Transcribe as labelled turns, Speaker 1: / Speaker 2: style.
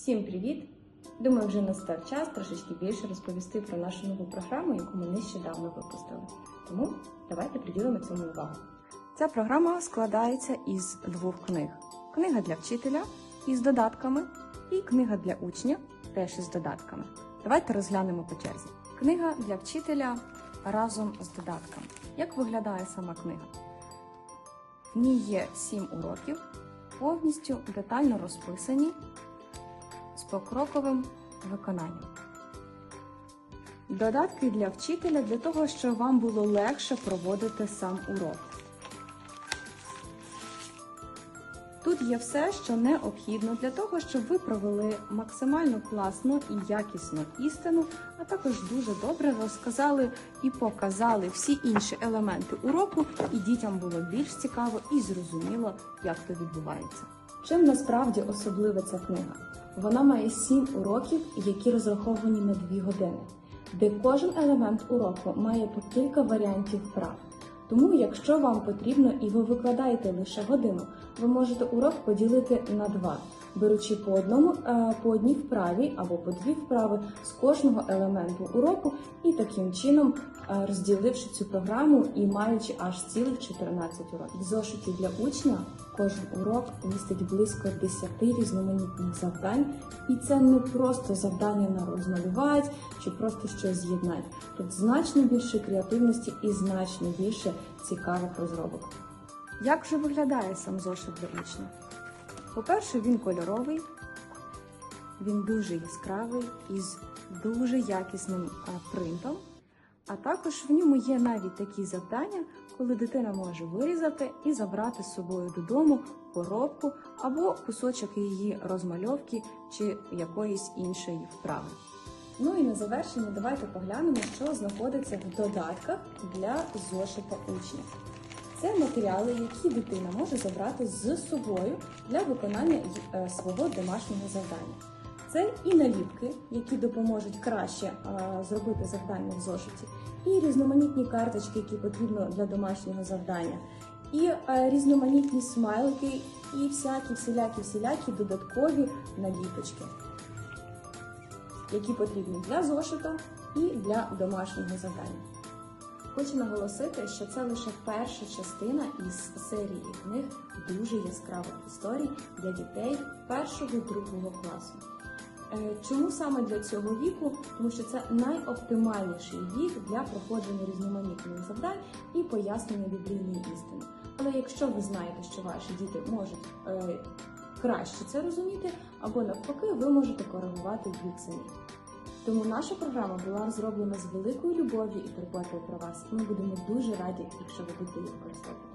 Speaker 1: Всім привіт! Думаю, вже настав час трошечки більше розповісти про нашу нову програму, яку ми нещодавно випустили. Тому давайте приділимо цьому увагу. Ця програма складається із двох книг: книга для вчителя із додатками і книга для учня теж із додатками. Давайте розглянемо по черзі. Книга для вчителя разом з додатками. Як виглядає сама книга? В ній є сім уроків, повністю детально розписані з покроковим виконанням. Додатки для вчителя для того, щоб вам було легше проводити сам урок. Тут є все, що необхідно для того, щоб ви провели максимально класну і якісну істину, а також дуже добре розказали і показали всі інші елементи уроку, і дітям було більш цікаво і зрозуміло, як то відбувається. Чим насправді особлива ця книга? Вона має сім уроків, які розраховані на дві години, де кожен елемент уроку має по кілька варіантів вправ. Тому, якщо вам потрібно і ви викладаєте лише годину, ви можете урок поділити на два, беручи по одному е, по одній вправі або по дві вправи з кожного елементу уроку, і таким чином е, розділивши цю програму і маючи аж цілих 14 уроків. В зошиті для учня кожен урок містить близько 10 різноманітних завдань, і це не просто завдання на розмалювати чи просто щось з'єднати. Тут значно більше креативності і значно більше цікавих розробок. Як же виглядає сам зошит для? По-перше, він кольоровий, він дуже яскравий із дуже якісним принтом. А також в ньому є навіть такі завдання, коли дитина може вирізати і забрати з собою додому коробку або кусочок її розмальовки чи якоїсь іншої вправи. Ну і на завершення давайте поглянемо, що знаходиться в додатках для зошита учня. Це матеріали, які дитина може забрати з собою для виконання е, свого домашнього завдання. Це і наліпки, які допоможуть краще е, зробити завдання в зошиті, і різноманітні карточки, які потрібно для домашнього завдання, і е, різноманітні смайлики, і всякі всілякі всілякі додаткові наліпочки, які потрібні для зошита і для домашнього завдання. Хочу наголосити, що це лише перша частина із серії книг дуже яскравих історій для дітей першого і другого класу. Е, Чому саме для цього віку? Тому що це найоптимальніший вік для проходження різноманітних завдань і пояснення біблійної істини. Але якщо ви знаєте, що ваші діти можуть е, краще це розуміти, або навпаки, ви можете коригувати вік самі. Тому наша програма була розроблена з великою любов'ю і турботою про вас. Ми будемо дуже раді, якщо ви будете її використовувати.